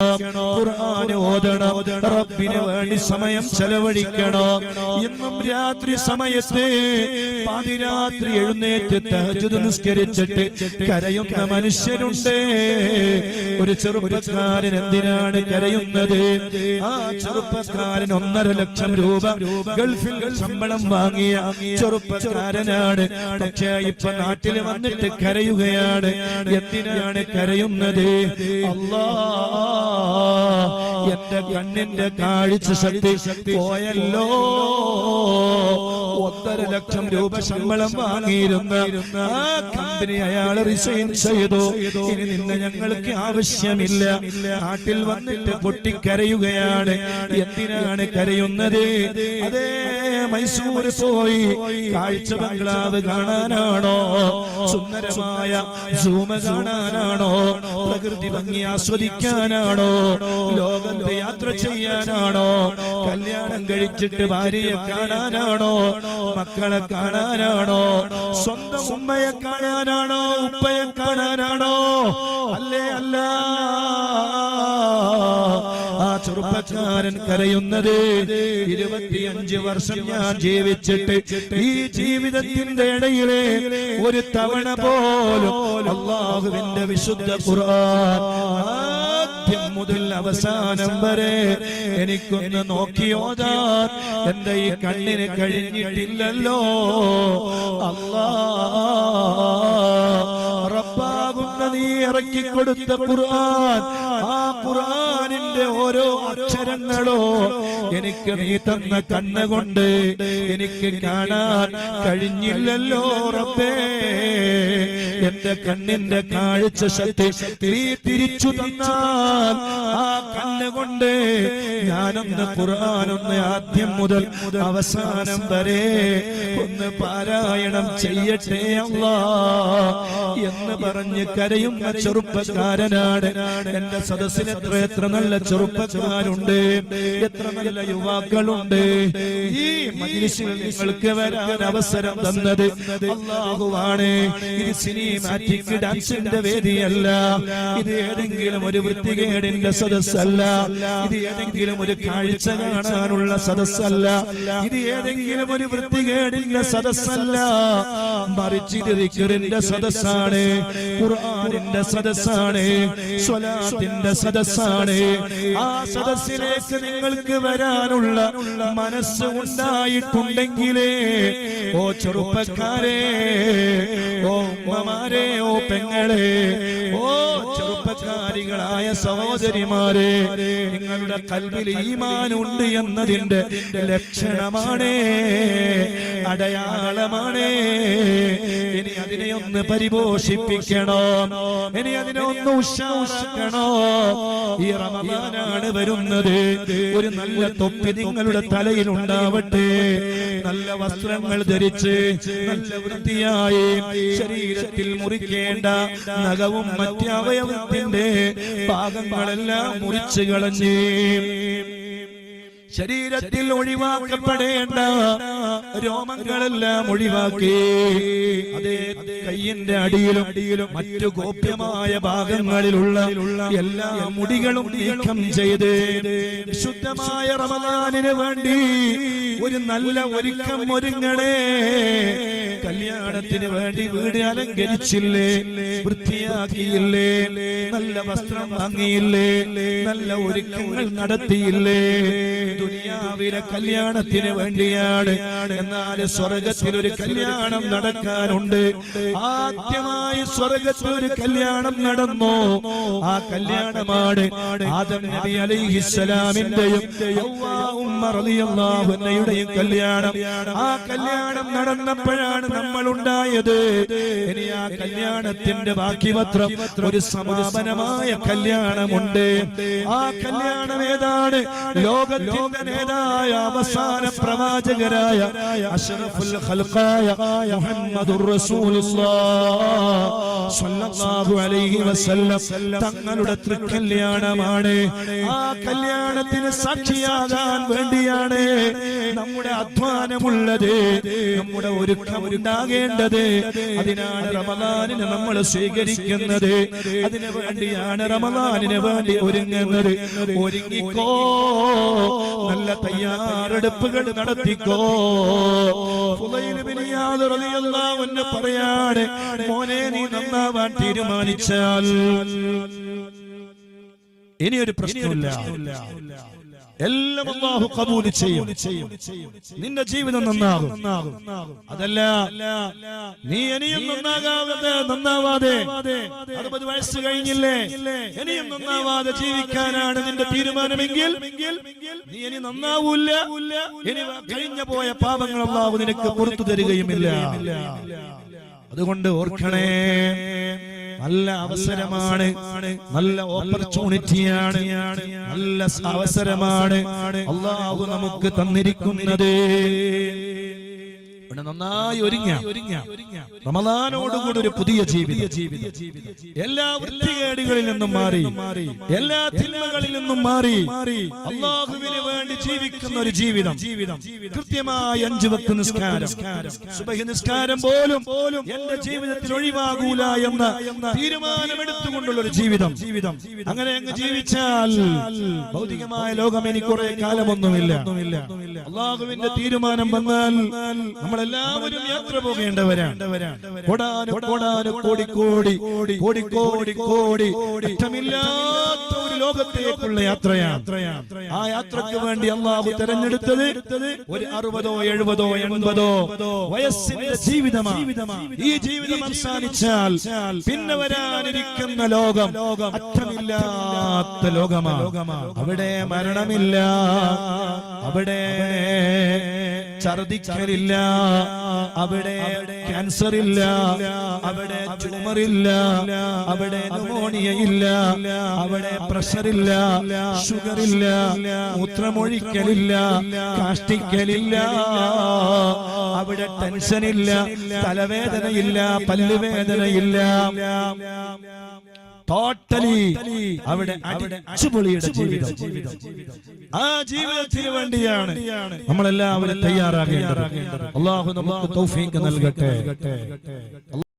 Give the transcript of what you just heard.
Uh... ഖുർആൻ ഓതണം റബ്ബിന് വേണ്ടി സമയം ചെലവഴിക്കണം. എന്നും രാത്രി സമയത്ത് പാതിരാത്രി എഴുന്നേറ്റ് തഹജ്ജുദ് നിസ്കരിച്ചിട്ട് കരയുന്ന മനുഷ്യരുണ്ട്. ഒരു ചെറുപ്പക്കാരൻ എന്തിനാണ് കരയുന്നത്? ആ ചെറുപ്പക്കാരൻ ഒന്നര ലക്ഷം രൂപ ഗൾഫിൽ ശമ്പളം വാങ്ങിയ ചെറുപ്പക്കാരനാണ്. പക്ഷേ ഇപ്പൊ നാട്ടിൽ വന്നിട്ട് കരയുകയാണ്. എന്തിനാണ് കരയുന്നത്? അല്ലാ എന്റെ കണ്ണിന്റെ കാഴ്ച ശക്തി പോയല്ലോ. ഒന്നര ലക്ഷം രൂപ ശമ്പളം വാങ്ങിയിരുന്ന ആ കമ്പനി അയാൾ റിസൈൻ ചെയ്തു. ഇനി നിന്നെ ഞങ്ങൾക്ക് ആവശ്യമില്ല. നാട്ടിൽ വന്നിട്ട് പൊട്ടിക്കരയുകയാണ്. എന്തിനാണ് കരയുന്നത്? അതേ. മൈസൂർ പോയി. കാഴ്ച ബംഗ്ലാവ് കാണാനാണോ? സുന്ദരമായ സൂമ കാണാനാണോ? പ്രകൃതി ഭംഗി ആസ്വദിക്കാനാണോ? ലോകത്ത് യാത്ര ചെയ്യാനാണോ? കല്യാണം കഴിച്ചിട്ട് ഭാര്യയെ കാണാനാണോ? മക്കളെ കാണാനാണോ? സ്വന്തം ഉമ്മയെ കാണാനാണോ? ഉപ്പയെ കാണാനാണോ? അല്ലേ അല്ല? ചെറുപ്പക്കാരൻ കരയുന്നത് ഇരുപത്തിയഞ്ച് വർഷം ഞാൻ ജീവിച്ചിട്ട് ഈ ജീവിതത്തിന്റെ ഇടയിലെ ഒരു തവണ പോലും അള്ളാഹുവിന്റെ വിശുദ്ധ ഖുർആൻ മുതൽ അവസാനം വരെ എനിക്കൊന്ന് നോക്കിയോതാൻ എന്റെ ഈ കണ്ണിന് കഴിഞ്ഞിട്ടില്ലല്ലോ. അല്ലാ നീ ഇറക്കി കൊടുത്ത ഖുർആൻ ആ ഖുർആനിന്റെ ഓരോ അക്ഷരങ്ങളോ എനിക്ക് നീ തന്ന കണ്ണുകൊണ്ട് എനിക്ക് കാണാൻ കഴിഞ്ഞില്ലല്ലോ റബ്ബേ. എന്റെ കണ്ണിന്റെ കാഴ്ച ശക്തി നീ തിരിച്ചു തന്നാൽ ആ കണ്ണുകൊണ്ട് ഞാനൊന്ന് ഖുർആനൊന്ന് ആദ്യം മുതൽ അവസാനം വരെ ഒന്ന് പാരായണം ചെയ്യട്ടെ അല്ലാ എന്ന് പറഞ്ഞ് കരയുന്ന ചെറുപ്പക്കാരനാണ്. എന്റെ സദസ്സിന് എത്ര എത്ര നല്ല ചെറുപ്പക്കാരുണ്ട്. എത്ര നല്ല യുവാക്കളുണ്ട്. ഈ മജിലിസിൽ നിങ്ങൾക്ക് വരാൻ അവസരം തന്നത് അള്ളാഹുവാണ്. ഇത് സിനിമാറ്റിക് ഡാൻസിന്റെ വേദിയല്ല. ഇത് ഏതെങ്കിലും ഒരു വൃത്തികേടിന്റെ സദസ്സല്ല. ഇത് ഏതെങ്കിലും ഒരു കാഴ്ച കാണാനുള്ള സദസ്സല്ല. ഇത് ഏതെങ്കിലും ഒരു വൃത്തികേടിന്റെ സദസ്സല്ല. മറിച്ച് ഇത് ദിക്റിന്റെ സദസ്സാണ്. ഖുർആനിന്റെ സദസ്സാണ്. സ്വലാത്തിന്റെ സദസ്സാണ്. ആ സദസ്സിലേക്ക് നിങ്ങൾക്ക് വരാനുള്ള മനസ്സ് ഉണ്ടായിട്ടുണ്ടെങ്കിലേ ഓ ചെറുപ്പക്കാരെ ഓ ഉമ്മമാരെ ഓ പെങ്ങളെ ഓ ചെറുപ്പക്കാരികളായ സഹോദരിമാരെ നിങ്ങളുടെ കൽവിൽ ഈമാനുണ്ട് എന്നതിന്റെ ലക്ഷണമാണ് അടയാളമാണ്. ഇനി അതിനെ ഒന്ന് പരിപോഷിപ്പിക്കണോ. ഇനി അതിനെ ഒന്ന് ഉഷാറാക്കണോ. ഈ റമദാനാണ് വരുന്നത്. ഒരു നല്ല തൊപ്പി നിങ്ങളുടെ തലയിൽ ഉണ്ടാവട്ടെ. നല്ല വസ്ത്രങ്ങൾ ധരിച്ച് നല്ല വൃത്തിയായി ശരീരത്തിൽ മുറിക്കേണ്ട നഖവും മറ്റവയവത്തിന്റെ പാകങ്ങളെല്ലാം മുറിച്ചു കളഞ്ഞ് ശരീരത്തിൽ ഒഴിവാക്കപ്പെടേണ്ട രോമങ്ങളെല്ലാം ഒഴിവാക്കി. അതേ കയ്യിന്റെ അടിയിലും അടിയിലും മറ്റു ഗോപ്യമായ ഭാഗങ്ങളിലുള്ള എല്ലാ മുടികളും നീക്കം ചെയ്ത് ശുദ്ധമായ റമദാനിന് വേണ്ടി ഒരു നല്ല ഒരുക്കം ഒരുങ്ങണേ. കല്യാണത്തിന് വേണ്ടി വീട് അലങ്കരിച്ചില്ലേ? വൃത്തിയാക്കിയില്ലേ? നല്ല വസ്ത്രം വാങ്ങിയില്ലേ? നല്ല ഒരുക്കങ്ങൾ നടത്തിയില്ലേ? ദുനിയാവിലെ കല്യാണത്തിന് വേണ്ടിയാണ്. എന്നാൽ സ്വർഗത്തിൽ ഒരു കല്യാണം നടക്കാനുണ്ട്. ആദ്യമായി സ്വർഗത്തിൽ ഒരു കല്യാണം നടന്നു. ആ കല്യാണമാണ് ആദം നബി അലൈഹിസ്സലാമിന്റെയും ഹവ്വാ ഉമ്മ കല്യാണം. ആ കല്യാണം നടന്നപ്പോഴാണ് നമ്മൾ ഉണ്ടായത് ഇനി ആ കല്യാണത്തിന്റെ ബാക്കി പത്രം ഒരു സമാപനമായ കല്യാണമുണ്ട്. ആ കല്യാണം ഏതാണ്? ലോക നേതായ അവസാന പ്രവാചകരായ അഷ്റഫുൽ ഖൽഖായ അലൈഹി വസല്ലം തങ്ങളുടെ തൃക്കല്യാണമാണ്. ആ കല്യാണത്തിന് സാക്ഷിയാകാൻ വേണ്ടി വേണ്ടിയാണ് നമ്മുടെ അധ്വാനമുള്ളത്. നമ്മുടെ ഒരുക്കം ഉണ്ടാകേണ്ടത് അതിനാണ് റമദാനിനെ നമ്മൾ സ്വീകരിക്കുന്നത്. അതിനു വേണ്ടിയാണ് റമദാനിന് വേണ്ടി ഒരുങ്ങുന്നത്. ഒരുങ്ങിക്കോ. നല്ല തയ്യാറെടുപ്പുകൾ നടത്തിക്കോ. പറയാണ് മോനെ നീ നന്നാവാൻ തീരുമാനിച്ചാൽ ഇനിയൊരു പ്രശ്നമില്ല എല്ലാം അള്ളാഹു കബൂൽ ചെയ്യും. നിന്റെ ജീവിതം നന്നാകും. അതല്ല നീ ഇനിയും നന്നാകാതെ നന്നാവാതെ അറുപത് വയസ്സ് കഴിഞ്ഞില്ലേ? ഇനിയും നന്നാവാതെ ജീവിക്കാനാണ് നിന്റെ തീരുമാനമെങ്കിൽ നീ ഇനി നന്നാവൂല്ല. ഇനി കഴിഞ്ഞ പോയ പാപങ്ങൾ അള്ളാഹു നിനക്ക് പുറത്തു തരികയുമില്ല. അതുകൊണ്ട് ഓർക്കണേ നല്ല അവസരമാണ്. നല്ല ഓപ്പർച്യൂണിറ്റിയാണ് നല്ല അവസരമാണ്. അള്ളാഹു നമുക്ക് തന്നിരിക്കുന്നത്. ഇവിടെ നന്നായി ഒരുങ്ങ. റമദാനോടുകൂടി ഒരു പുതിയ ജീവിത. ജീവിത. എല്ലാ വൃത്തികേടുകളിൽ നിന്നും മാറി. എല്ലാ തിന്മകളിൽ നിന്നും മാറി. അള്ളാഹുവിന് വേണ്ടി ജീവിക്കുന്ന ഒരു ജീവിതം. ജീവിതം. കൃത്യമായി അഞ്ചു വക്ക് നിസ്കാരം. സുബഹി നിസ്കാരം പോലും പോലും എന്റെ ജീവിതത്തിൽ ഒഴിവാകൂല എന്ന തീരുമാനമെടുത്തുകൊണ്ടുള്ള ഒരു ജീവിതം. ജീവിതം. അങ്ങനെ അങ്ങ് ജീവിച്ചാൽ ഭൗതികമായ ലോകം എനിക്ക് കുറെ കാലമൊന്നുമില്ല. അള്ളാഹുവിന്റെ തീരുമാനം വന്നാൽ നമ്മളെല്ലാവരും യാത്ര പോകേണ്ടവരാണ്. കോടി കോടി കോടി കോടി കോടി. അറ്റമില്ലാത്ത ഒരു ലോകത്തേക്കുള്ള യാത്രയാണ്. ആ യാത്രയ്ക്ക് വേണ്ടി അള്ളാഹു തെരഞ്ഞെടുത്തത് ഒരു അറുപതോ എഴുപതോ എൺപതോ വയസ്സിന്റെ ജീവിതമാണ് ഈ ജീവിതം അവസാനിച്ചാൽ പിന്നെ വരാനിരിക്കുന്ന ലോകം അറ്റമില്ലാത്ത ലോകമാണ് അവിടെ മരണമില്ല. അവിടെ ഛർദിക്കലില്ല. അവിടെ ക്യാൻസർ ഇല്ല അവിടെ ട്യൂമർ ഇല്ല അവിടെ ന്യൂമോണിയ ഇല്ല അവിടെ പ്രഷർ ഇല്ല ഷുഗർ ഇല്ല മൂത്രമൊഴിക്കലില്ല. കാഷ്ടിക്കലില്ല. അവിടെ ടെൻഷൻ ഇല്ല തലവേദനയില്ല. പല്ലുവേദനയില്ല. ടോട്ടലി അവിടെ അച്ചുപൊളിയുടെ ജീവിതം. ആ ജീവിതത്തിന് വേണ്ടിയാണ് നമ്മളെല്ലാവരും തയ്യാറാകേണ്ടത്. അള്ളാഹു നമുക്ക് തൗഫീഖ് നൽകട്ടെ.